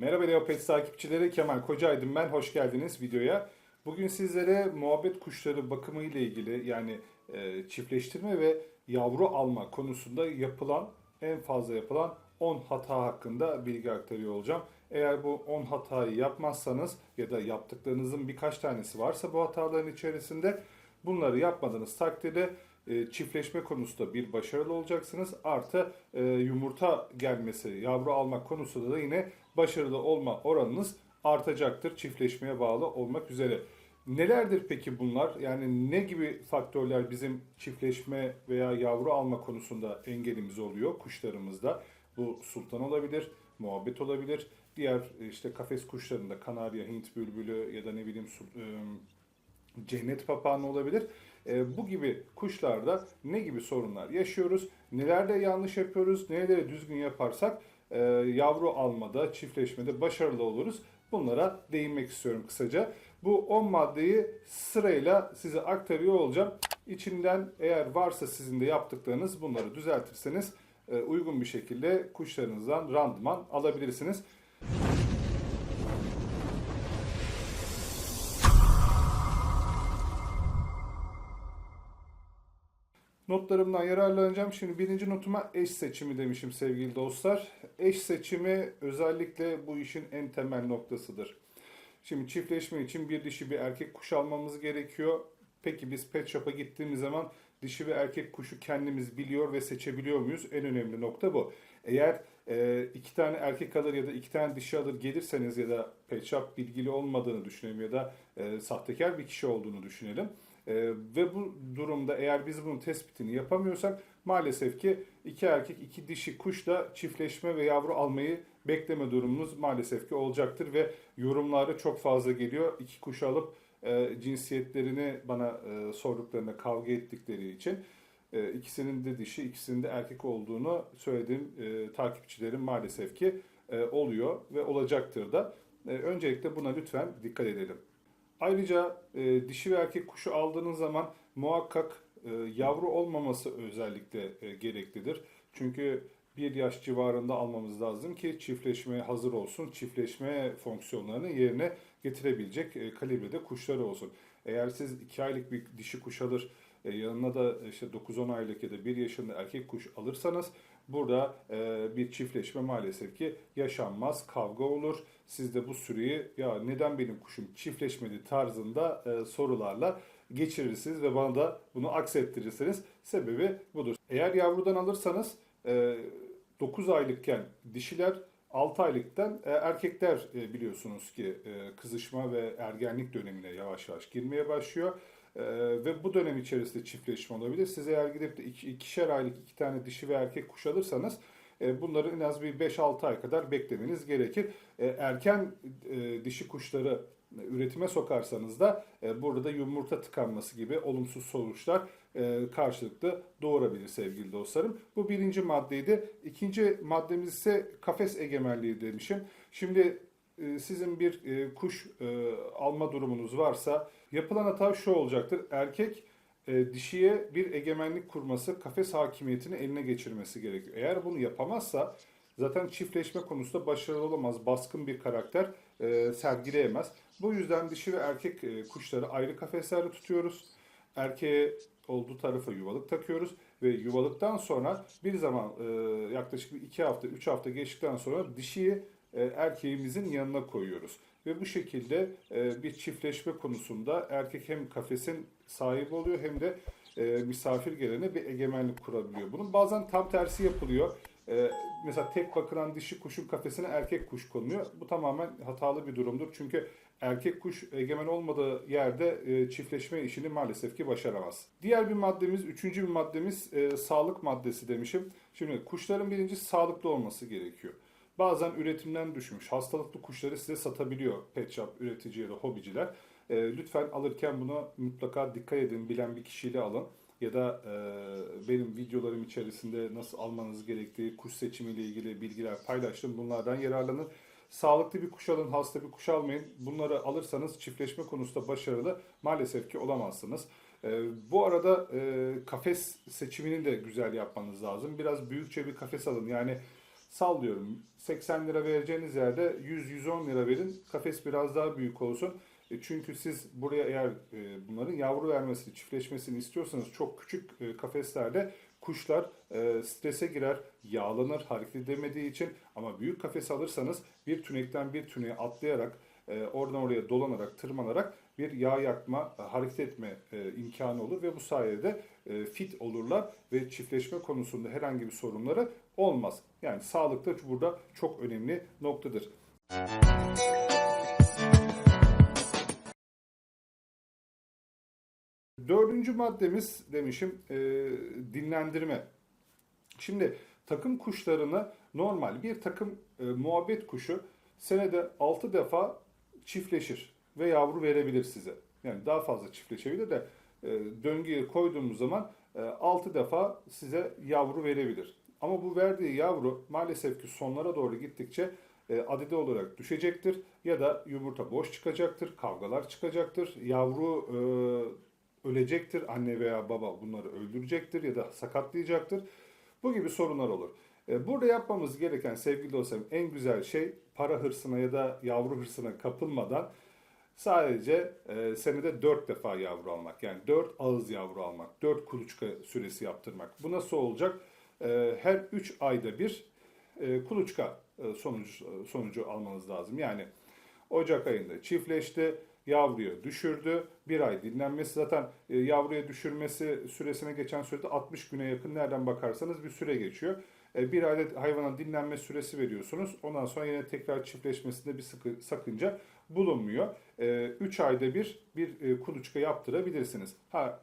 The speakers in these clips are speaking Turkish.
Merhaba Neopets takipçileri, Kemal Kocaydın ben, hoş geldiniz videoya. Bugün sizlere muhabbet kuşları bakımı ile ilgili yani e, çiftleştirme ve yavru alma konusunda yapılan, en fazla yapılan 10 hata hakkında bilgi aktarıyor olacağım. Eğer bu 10 hatayı yapmazsanız ya da yaptıklarınızın birkaç tanesi varsa bu hataların içerisinde bunları yapmadığınız takdirde çiftleşme konusunda bir başarılı olacaksınız. Artı e, yumurta gelmesi, yavru almak konusunda da yine başarılı olma oranınız artacaktır. Çiftleşmeye bağlı olmak üzere. Nelerdir peki bunlar? Yani ne gibi faktörler bizim çiftleşme veya yavru alma konusunda engelimiz oluyor kuşlarımızda? Bu sultan olabilir, muhabbet olabilir. Diğer işte kafes kuşlarında kanarya, Hint bülbülü ya da ne bileyim cennet papağanı olabilir. E, bu gibi kuşlarda ne gibi sorunlar yaşıyoruz? Nelerde yanlış yapıyoruz? Nereleri düzgün yaparsak e, yavru almada, çiftleşmede başarılı oluruz. Bunlara değinmek istiyorum kısaca. Bu 10 maddeyi sırayla size aktarıyor olacağım. İçinden eğer varsa sizin de yaptıklarınız bunları düzeltirseniz e, uygun bir şekilde kuşlarınızdan randıman alabilirsiniz. Notlarımdan yararlanacağım. Şimdi birinci notuma eş seçimi demişim sevgili dostlar. Eş seçimi özellikle bu işin en temel noktasıdır. Şimdi çiftleşme için bir dişi bir erkek kuş almamız gerekiyor. Peki biz pet shop'a gittiğimiz zaman dişi ve erkek kuşu kendimiz biliyor ve seçebiliyor muyuz? En önemli nokta bu. Eğer e, iki tane erkek alır ya da iki tane dişi alır gelirseniz ya da pet shop bilgili olmadığını düşünelim ya da e, sahtekar bir kişi olduğunu düşünelim. Ee, ve bu durumda eğer biz bunun tespitini yapamıyorsak maalesef ki iki erkek iki dişi kuşla çiftleşme ve yavru almayı bekleme durumumuz maalesef ki olacaktır ve yorumlarda çok fazla geliyor. İki kuş alıp e, cinsiyetlerini bana e, sorduklarında kavga ettikleri için e, ikisinin de dişi ikisinin de erkek olduğunu söylediğim e, takipçilerim maalesef ki e, oluyor ve olacaktır da. E, öncelikle buna lütfen dikkat edelim. Ayrıca e, dişi ve erkek kuşu aldığınız zaman muhakkak e, yavru olmaması özellikle e, gereklidir. Çünkü bir yaş civarında almamız lazım ki çiftleşmeye hazır olsun, çiftleşme fonksiyonlarını yerine getirebilecek e, kalibrede kuşları olsun. Eğer siz 2 aylık bir dişi kuş alır, e, yanına da işte 9-10 aylık ya da 1 yaşında erkek kuş alırsanız burada e, bir çiftleşme maalesef ki yaşanmaz, kavga olur. Siz de bu süreyi ya neden benim kuşum çiftleşmedi tarzında e, sorularla geçirirsiniz ve bana da bunu aksettirirsiniz. Sebebi budur. Eğer yavrudan alırsanız e, 9 aylıkken dişiler 6 aylıktan e, erkekler e, biliyorsunuz ki e, kızışma ve ergenlik dönemine yavaş yavaş girmeye başlıyor. E, ve bu dönem içerisinde çiftleşme olabilir. Siz eğer gidip de iki, ikişer aylık iki tane dişi ve erkek kuş alırsanız e, bunları en az bir 5-6 ay kadar beklemeniz gerekir. E, erken e, dişi kuşları üretime sokarsanız da e, burada da yumurta tıkanması gibi olumsuz sonuçlar karşılıklı doğurabilir sevgili dostlarım. Bu birinci maddeydi. İkinci maddemiz ise kafes egemenliği demişim. Şimdi sizin bir kuş alma durumunuz varsa yapılan hata şu olacaktır. Erkek dişiye bir egemenlik kurması, kafes hakimiyetini eline geçirmesi gerekiyor. Eğer bunu yapamazsa zaten çiftleşme konusunda başarılı olamaz. Baskın bir karakter e, sergileyemez. Bu yüzden dişi ve erkek e, kuşları ayrı kafeslerde tutuyoruz. Erkeğe olduğu tarafa yuvalık takıyoruz ve yuvalıktan sonra bir zaman e, yaklaşık bir iki hafta, üç hafta geçtikten sonra dişiyi e, erkeğimizin yanına koyuyoruz. Ve bu şekilde e, bir çiftleşme konusunda erkek hem kafesin sahibi oluyor hem de e, misafir gelene bir egemenlik kurabiliyor. Bunun bazen tam tersi yapılıyor. E, mesela tek bakılan dişi kuşun kafesine erkek kuş konuyor. Bu tamamen hatalı bir durumdur. Çünkü erkek kuş egemen olmadığı yerde e, çiftleşme işini maalesef ki başaramaz. Diğer bir maddemiz, üçüncü bir maddemiz e, sağlık maddesi demişim. Şimdi kuşların birincisi sağlıklı olması gerekiyor. Bazen üretimden düşmüş hastalıklı kuşları size satabiliyor pet shop üretici ya da hobiciler. E, lütfen alırken buna mutlaka dikkat edin, bilen bir kişiyle alın. Ya da e, benim videolarım içerisinde nasıl almanız gerektiği, kuş seçimiyle ilgili bilgiler paylaştım. Bunlardan yararlanın. Sağlıklı bir kuş alın, hasta bir kuş almayın. Bunları alırsanız çiftleşme konusunda başarılı maalesef ki olamazsınız. E, bu arada e, kafes seçimini de güzel yapmanız lazım. Biraz büyükçe bir kafes alın. Yani sallıyorum 80 lira vereceğiniz yerde 100-110 lira verin. Kafes biraz daha büyük olsun. E, Çünkü siz buraya eğer e, bunların yavru vermesini, çiftleşmesini istiyorsanız çok küçük e, kafeslerde kuşlar e, strese girer, yağlanır hareket edemediği için. Ama büyük kafes alırsanız bir tünekten bir tüneğe atlayarak, e, oradan oraya dolanarak, tırmanarak bir yağ yakma, e, hareket etme e, imkanı olur ve bu sayede e, fit olurlar ve çiftleşme konusunda herhangi bir sorunları olmaz. Yani sağlık da burada çok önemli noktadır. Dördüncü maddemiz demişim e, dinlendirme. Şimdi takım kuşlarını normal bir takım e, muhabbet kuşu senede 6 defa çiftleşir ve yavru verebilir size. Yani daha fazla çiftleşebilir de e, döngüye koyduğumuz zaman e, 6 defa size yavru verebilir. Ama bu verdiği yavru maalesef ki sonlara doğru gittikçe e, adede olarak düşecektir ya da yumurta boş çıkacaktır, kavgalar çıkacaktır, yavru e, ölecektir, anne veya baba bunları öldürecektir ya da sakatlayacaktır. Bu gibi sorunlar olur. E, Burada yapmamız gereken sevgili dostlarım en güzel şey para hırsına ya da yavru hırsına kapılmadan sadece e, senede 4 defa yavru almak. Yani 4 ağız yavru almak, 4 kuluçka süresi yaptırmak. Bu nasıl olacak? E, Her 3 ayda bir e, kuluçka e, sonucu, sonucu almanız lazım. Yani Ocak ayında çiftleşti, yavruya düşürdü. Bir ay dinlenmesi zaten e, yavruya düşürmesi süresine geçen sürede 60 güne yakın nereden bakarsanız bir süre geçiyor. E, Bir ayda hayvana dinlenme süresi veriyorsunuz. Ondan sonra yine tekrar çiftleşmesinde bir sıkı, sakınca bulunmuyor. 3 ayda bir bir e, kuluçka yaptırabilirsiniz. Ha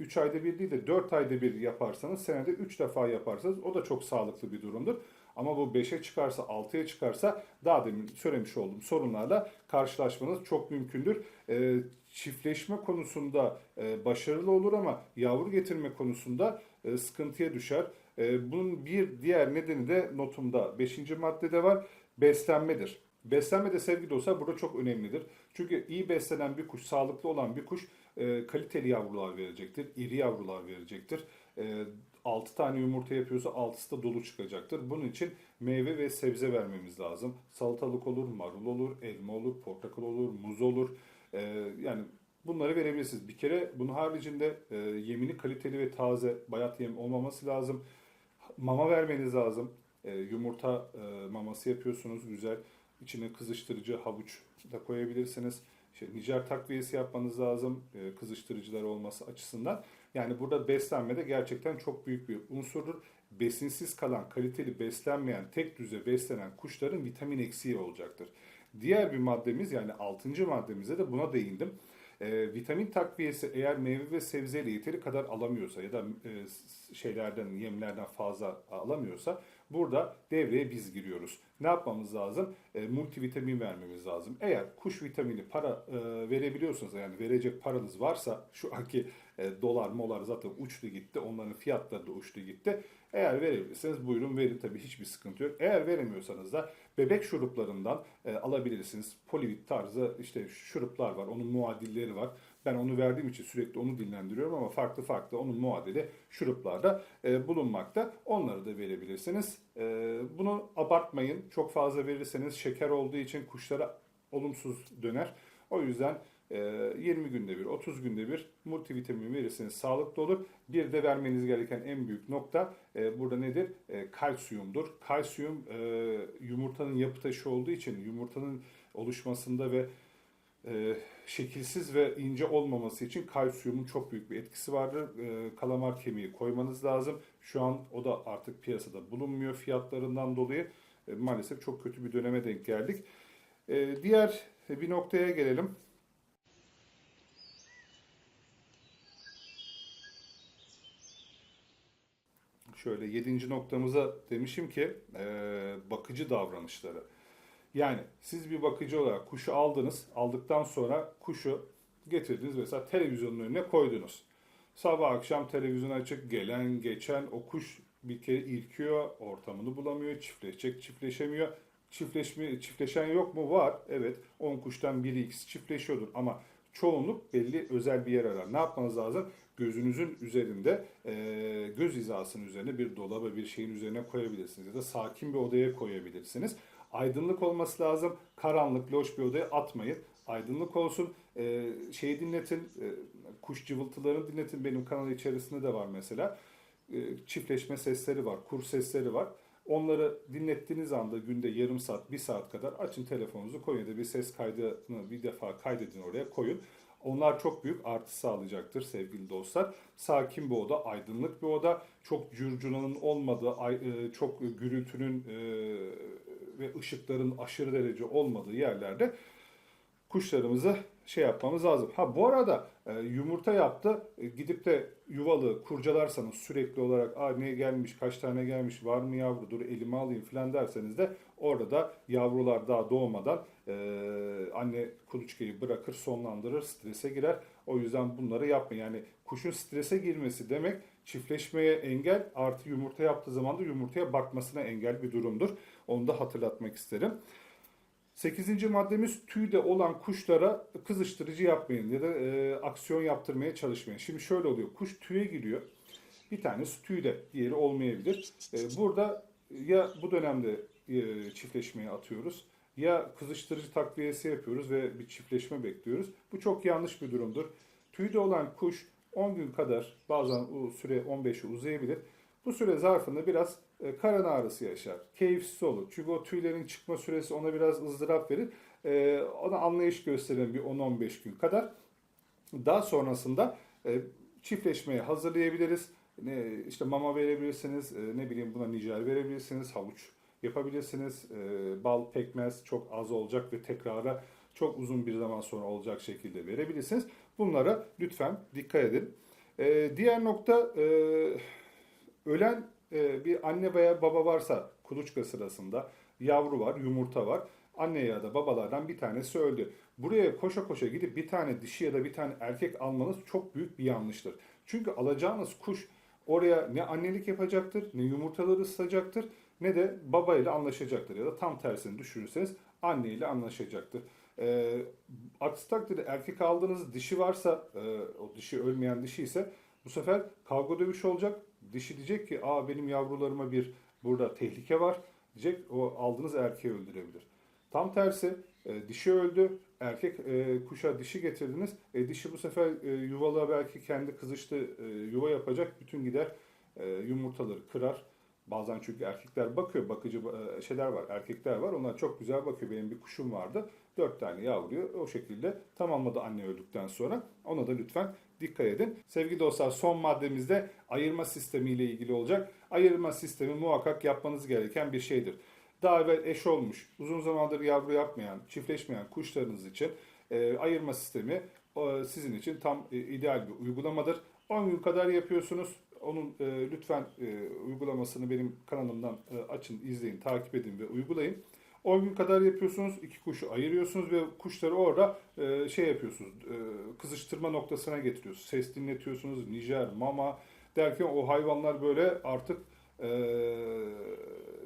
3 ayda bir değil de 4 ayda bir yaparsanız senede 3 defa yaparsanız o da çok sağlıklı bir durumdur. Ama bu 5'e çıkarsa 6'ya çıkarsa daha demin söylemiş olduğum sorunlarla karşılaşmanız çok mümkündür. Ee, çiftleşme konusunda e, başarılı olur ama yavru getirme konusunda e, sıkıntıya düşer. E, bunun bir diğer nedeni de notumda 5. maddede var beslenmedir. Beslenme de sevgili dostlar burada çok önemlidir. Çünkü iyi beslenen bir kuş, sağlıklı olan bir kuş e, kaliteli yavrular verecektir, iri yavrular verecektir. E, 6 tane yumurta yapıyorsa 6'sı da dolu çıkacaktır. Bunun için meyve ve sebze vermemiz lazım. Salatalık olur, marul olur, elma olur, portakal olur, muz olur. E, yani bunları verebilirsiniz. Bir kere bunun haricinde e, yemini kaliteli ve taze bayat yem olmaması lazım. Mama vermeniz lazım. E, yumurta e, maması yapıyorsunuz güzel. İçine kızıştırıcı havuç da koyabilirsiniz. İşte nijer takviyesi yapmanız lazım e, kızıştırıcılar olması açısından. Yani burada beslenme de gerçekten çok büyük bir unsurdur. Besinsiz kalan, kaliteli beslenmeyen, tek düze beslenen kuşların vitamin eksiği olacaktır. Diğer bir maddemiz yani 6. maddemize de buna değindim. E, vitamin takviyesi eğer meyve ve sebzeyle yeteri kadar alamıyorsa ya da e, şeylerden, yemlerden fazla alamıyorsa burada devreye biz giriyoruz. Ne yapmamız lazım? E, multivitamin vermemiz lazım. Eğer kuş vitamini para e, verebiliyorsanız yani verecek paranız varsa şu anki e, dolar molar zaten uçtu gitti. Onların fiyatları da uçtu gitti. Eğer verebilirseniz buyurun verin tabii hiçbir sıkıntı yok. Eğer veremiyorsanız da bebek şuruplarından e, alabilirsiniz. Polivit tarzı işte şuruplar var. Onun muadilleri var. Ben onu verdiğim için sürekli onu dinlendiriyorum ama farklı farklı onun muadili şuruplarda e, bulunmakta. Onları da verebilirsiniz. E, bunu abartmayın. Çok fazla verirseniz şeker olduğu için kuşlara olumsuz döner. O yüzden e, 20 günde bir, 30 günde bir multivitamin verirseniz sağlıklı olur. Bir de vermeniz gereken en büyük nokta e, burada nedir? E, kalsiyumdur. Kalsiyum e, yumurtanın yapı taşı olduğu için yumurtanın oluşmasında ve e, şekilsiz ve ince olmaması için kalsiyumun çok büyük bir etkisi vardır. E, kalamar kemiği koymanız lazım. Şu an o da artık piyasada bulunmuyor fiyatlarından dolayı. E, maalesef çok kötü bir döneme denk geldik. E, diğer bir noktaya gelelim. Şöyle yedinci noktamıza demişim ki e, bakıcı davranışları. Yani siz bir bakıcı olarak kuşu aldınız. Aldıktan sonra kuşu getirdiniz mesela televizyonun önüne koydunuz. Sabah akşam televizyon açık gelen geçen o kuş bir kere irkiyor, ortamını bulamıyor, çiftleşecek, çiftleşemiyor. Çiftleşme, çiftleşen yok mu? Var. Evet. 10 kuştan biri ikisi çiftleşiyordur ama çoğunluk belli özel bir yer arar. Ne yapmanız lazım? gözünüzün üzerinde göz hizasının üzerine bir dolaba bir şeyin üzerine koyabilirsiniz ya da sakin bir odaya koyabilirsiniz. Aydınlık olması lazım. Karanlık, loş bir odaya atmayın. Aydınlık olsun. E, şeyi dinletin. e, kuş cıvıltılarını dinletin. Benim kanal içerisinde de var mesela. E, çiftleşme sesleri var, kur sesleri var. Onları dinlettiğiniz anda günde yarım saat, bir saat kadar açın telefonunuzu koyun da bir ses kaydını bir defa kaydedin oraya koyun. Onlar çok büyük artı sağlayacaktır sevgili dostlar. Sakin bir oda, aydınlık bir oda, çok curcunanın olmadığı, e, çok gürültünün e, ve ışıkların aşırı derece olmadığı yerlerde kuşlarımızı şey yapmamız lazım. Ha bu arada yumurta yaptı. E, gidip de yuvalı kurcalarsanız sürekli olarak Aa, ne gelmiş, kaç tane gelmiş, var mı yavru, dur elime alayım falan derseniz de orada da yavrular daha doğmadan e, anne kuluçkayı bırakır, sonlandırır, strese girer. O yüzden bunları yapmayın. Yani kuşun strese girmesi demek çiftleşmeye engel artı yumurta yaptığı zaman da yumurtaya bakmasına engel bir durumdur. Onu da hatırlatmak isterim. Sekizinci maddemiz tüyde olan kuşlara kızıştırıcı yapmayın ya da e, aksiyon yaptırmaya çalışmayın. Şimdi şöyle oluyor. Kuş tüye giriyor. Bir tanesi tüyde, diğeri olmayabilir. E, burada ya bu dönemde e, çiftleşmeye atıyoruz ya kızıştırıcı takviyesi yapıyoruz ve bir çiftleşme bekliyoruz. Bu çok yanlış bir durumdur. Tüyde olan kuş 10 gün kadar bazen o süre 15'e uzayabilir. Bu süre zarfında biraz e, karın ağrısı yaşar. Keyifsiz olur. Çünkü o tüylerin çıkma süresi ona biraz ızdırap verir. E, ona anlayış gösterin bir 10-15 gün kadar. Daha sonrasında e, çiftleşmeye hazırlayabiliriz. Ne, işte mama verebilirsiniz, e, ne bileyim buna nicel verebilirsiniz, havuç yapabilirsiniz. E, bal, pekmez çok az olacak ve tekrara çok uzun bir zaman sonra olacak şekilde verebilirsiniz. Bunlara lütfen dikkat edin. E, diğer nokta e, ölen e, bir anne veya baba varsa kuluçka sırasında yavru var, yumurta var. Anne ya da babalardan bir tanesi öldü. Buraya koşa koşa gidip bir tane dişi ya da bir tane erkek almanız çok büyük bir yanlıştır. Çünkü alacağınız kuş oraya ne annelik yapacaktır, ne yumurtaları ısıtacaktır, ne de baba ile anlaşacaktır. Ya da tam tersini düşünürseniz anne ile anlaşacaktır. E, aksi takdirde erkek aldığınız dişi varsa, e, o dişi ölmeyen dişi ise bu sefer kavga dövüş olacak. Dişi diyecek ki aa benim yavrularıma bir burada tehlike var diyecek. O aldığınız erkeği öldürebilir. Tam tersi e, dişi öldü. Erkek e, kuşa dişi getirdiniz. E, dişi bu sefer e, yuvalığa belki kendi kızıştı e, yuva yapacak. Bütün gider e, yumurtaları kırar. Bazen çünkü erkekler bakıyor, bakıcı e, şeyler var, erkekler var. Onlar çok güzel bakıyor. Benim bir kuşum vardı. Dört tane yavruyu o şekilde tamamladı anne öldükten sonra. Ona da lütfen dikkat edin. Sevgili dostlar son maddemizde ayırma sistemi ile ilgili olacak. Ayırma sistemi muhakkak yapmanız gereken bir şeydir. Daha evvel eş olmuş, uzun zamandır yavru yapmayan, çiftleşmeyen kuşlarınız için e, ayırma sistemi e, sizin için tam e, ideal bir uygulamadır. 10 gün kadar yapıyorsunuz. Onun e, lütfen e, uygulamasını benim kanalımdan e, açın, izleyin, takip edin ve uygulayın. 10 gün kadar yapıyorsunuz, iki kuşu ayırıyorsunuz ve kuşları orada e, şey yapıyorsunuz, e, kızıştırma noktasına getiriyorsunuz. Ses dinletiyorsunuz, nijer, mama derken o hayvanlar böyle artık e,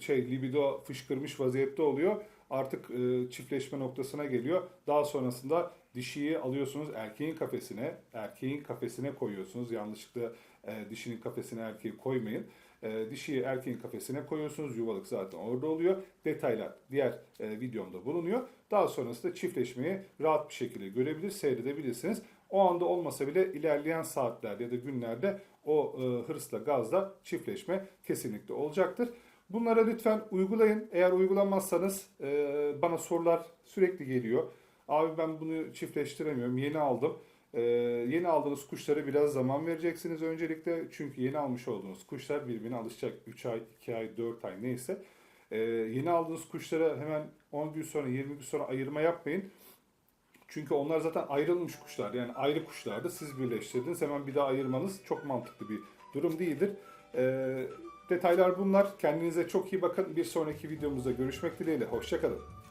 şey libido fışkırmış vaziyette oluyor. Artık e, çiftleşme noktasına geliyor. Daha sonrasında dişiyi alıyorsunuz erkeğin kafesine, erkeğin kafesine koyuyorsunuz. Yanlışlıkla e, dişinin kafesine erkeği koymayın. E, dişiyi erkeğin kafesine koyuyorsunuz. Yuvalık zaten orada oluyor. Detaylar diğer e, videomda bulunuyor. Daha sonrasında çiftleşmeyi rahat bir şekilde görebilir, seyredebilirsiniz. O anda olmasa bile ilerleyen saatlerde ya da günlerde o e, hırsla, gazla çiftleşme kesinlikle olacaktır. Bunlara lütfen uygulayın. Eğer uygulamazsanız e, bana sorular sürekli geliyor. Abi ben bunu çiftleştiremiyorum, yeni aldım. Ee, yeni aldığınız kuşlara biraz zaman vereceksiniz öncelikle. Çünkü yeni almış olduğunuz kuşlar birbirine alışacak. 3 ay, 2 ay, 4 ay neyse. Ee, yeni aldığınız kuşlara hemen 10 gün sonra, 20 gün sonra ayırma yapmayın. Çünkü onlar zaten ayrılmış kuşlar. Yani ayrı kuşlardı. Siz birleştirdiniz. Hemen bir daha ayırmanız çok mantıklı bir durum değildir. Ee, detaylar bunlar. Kendinize çok iyi bakın. Bir sonraki videomuzda görüşmek dileğiyle. Hoşçakalın.